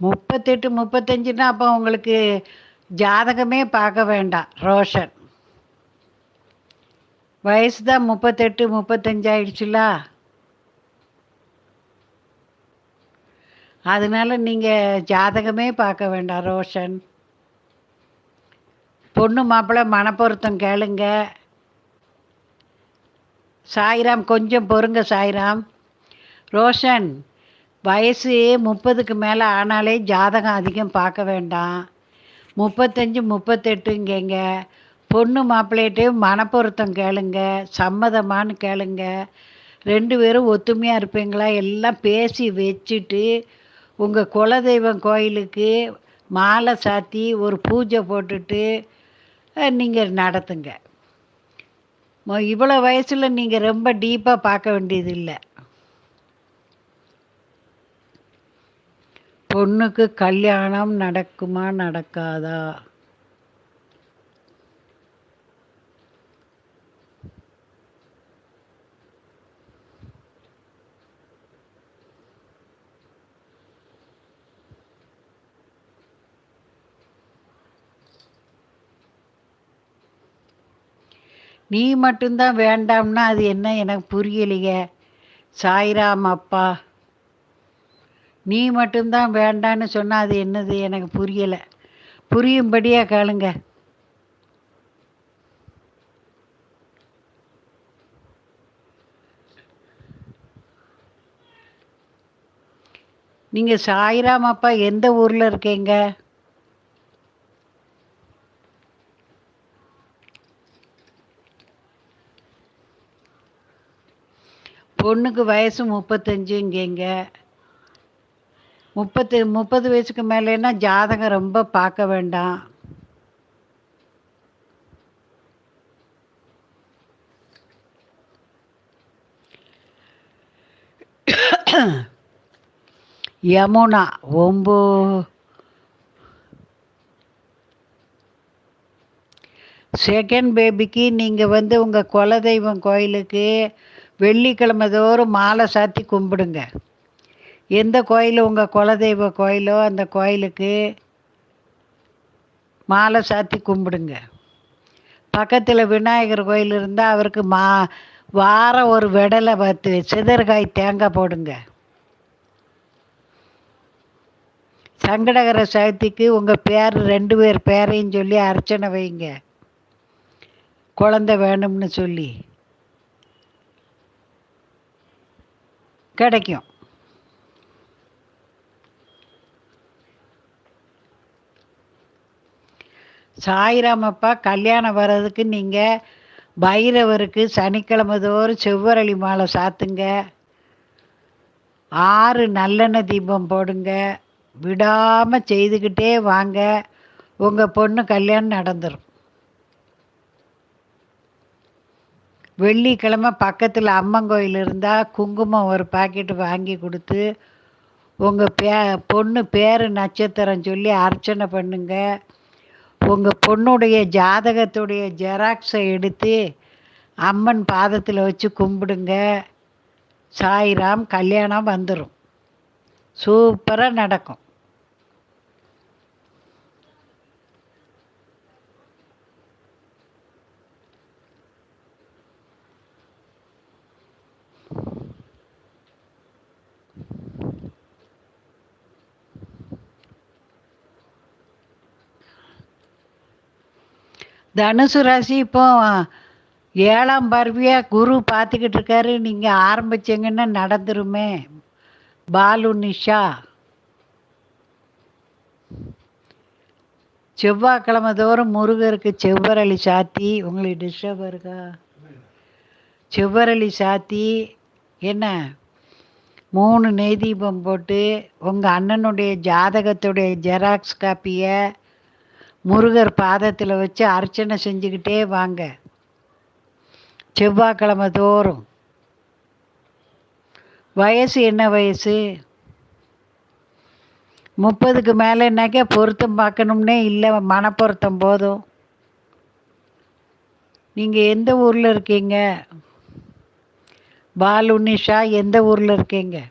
முப்பத்தெட்டு முப்பத்தஞ்சுன்னா அப்போ உங்களுக்கு ஜாதகமே பார்க்க வேண்டாம். ரோஷன். வயசு தான் முப்பத்தெட்டு முப்பத்தஞ்சு ஆயிடுச்சுல அதனால நீங்கள் ஜாதகமே பார்க்க வேண்டாம் ரோஷன். பொண்ணு மாப்பிள்ளை மனப்பொருத்தம் கேளுங்க. சாய்ராம் கொஞ்சம் பொறுங்க சாய்ராம். ரோஷன் வயசு முப்பதுக்கு மேலே ஆனாலே ஜாதகம் அதிகம் பார்க்க வேண்டாம். முப்பத்தஞ்சு முப்பத்தெட்டுங்கங்க பொண்ணு மாப்பிள்ளையிட்டையும் மனப்பொருத்தம் கேளுங்க. சம்மதமானு கேளுங்க. ரெண்டு பேரும் ஒத்துமையாக இருப்பீங்களா? எல்லாம் பேசி வச்சுட்டு உங்கள் குலதெய்வம் கோயிலுக்கு மாலை சாத்தி ஒரு பூஜை போட்டுட்டு நீங்கள் நடத்துங்க. இவ்வளோ வயசில் நீங்கள் ரொம்ப டீப்பாக பார்க்க வேண்டியது இல்லை பொண்ணுக்கு கல்யாணம் நடக்குமா நடக்காதா? நீ மட்டும்தான் வேண்டாம்னா அது என்ன எனக்கு புரியலையே. சாய்ராம் அப்பா. நீ மட்டும்தான் வேண்டான்னு சொன்னால் அது என்னது? எனக்கு புரியலை. புரியும்படியாக கேளுங்க. நீங்கள் சாய்ராம் அப்பா எந்த ஊரில் இருக்கீங்க? பொண்ணுக்கு வயசு முப்பத்தஞ்சுங்கங்க. முப்பத்து முப்பது வயசுக்கு மேலேன்னா ஜாதகம் ரொம்ப பார்க்க வேண்டாம். யமுனா ஒம்போ. செகண்ட் பேபிக்கு நீங்கள் வந்து உங்கள் குலதெய்வம் கோயிலுக்கு வெள்ளிக்கிழமை தோறும் மாலை சாத்தி கும்பிடுங்க. எந்த கோயில்? உங்கள் குலதெய்வ கோயிலோ அந்த கோயிலுக்கு மாலை சாத்தி கும்பிடுங்க. பக்கத்தில் விநாயகர் கோயில் இருந்தால் அவருக்கு மா வாரம் ஒரு விடலை பார்த்து சிதறுகாய் தேங்காய் போடுங்க. சங்கடகர சக்திக்கு உங்கள் பேர் ரெண்டு பேர் பேரையும் சொல்லி அர்ச்சனை வைங்க. குழந்தை வேணும்னு சொல்லி. கிடைக்கும். சாய்ராமப்பா கல்யாணம் வர்றதுக்கு நீங்கள் பைரவருக்கு சனிக்கிழமை தோறும் செவ்வரளி மாலை சாத்துங்க. ஆறு நல்லெண்ணெய் தீபம் போடுங்க. விடாமல் செய்துக்கிட்டே வாங்க. உங்கள் பொண்ணு கல்யாணம் நடந்துடும் வெள்ளிக்கிழமை பக்கத்தில் அம்மன் கோயில் இருந்தால் குங்குமம் ஒரு பாக்கெட்டு வாங்கி கொடுத்து உங்கள் பே பொண்ணு பேர் நட்சத்திரம் சொல்லி அர்ச்சனை பண்ணுங்க. உங்கள் பொண்ணுடைய ஜாதகத்துடைய ஜெராக்ஸை எடுத்து அம்மன் பாதத்தில் வச்சு கும்பிடுங்க. சாய்ராம் கல்யாணம் வந்துடும் சூப்பராக நடக்கும். தனுசு ராசி இப்போ ஏழாம் பார்வையாக குரு பார்த்துக்கிட்டு இருக்காரு. நீங்கள் ஆரம்பிச்சீங்கன்னா நடந்துருமே. பாலு நிஷா. செவ்வாய்க்கிழமை தோறும் முருகருக்கு செவ்வரளி சாத்தி. உங்களுக்கு டிஸ்டர்ப் இருக்கா? செவ்வரளி சாத்தி. என்ன? மூணு நெய் தீபம் போட்டு உங்கள் அண்ணனுடைய ஜாதகத்துடைய ஜெராக்ஸ் காப்பியை முருகர் பாதத்தில் வச்சு அர்ச்சனை செஞ்சுக்கிட்டே வாங்க. செவ்வாய்க்கிழமை தோறும். வயசு என்ன வயசு? முப்பதுக்கு மேலேனாக்கா பொருத்தம் பார்க்கணும்னே இல்லை மனப்பொருத்தம் போதும். நீங்கள் எந்த ஊரில் இருக்கீங்க? பாலுனிஷா எந்த ஊரில் இருக்கீங்க?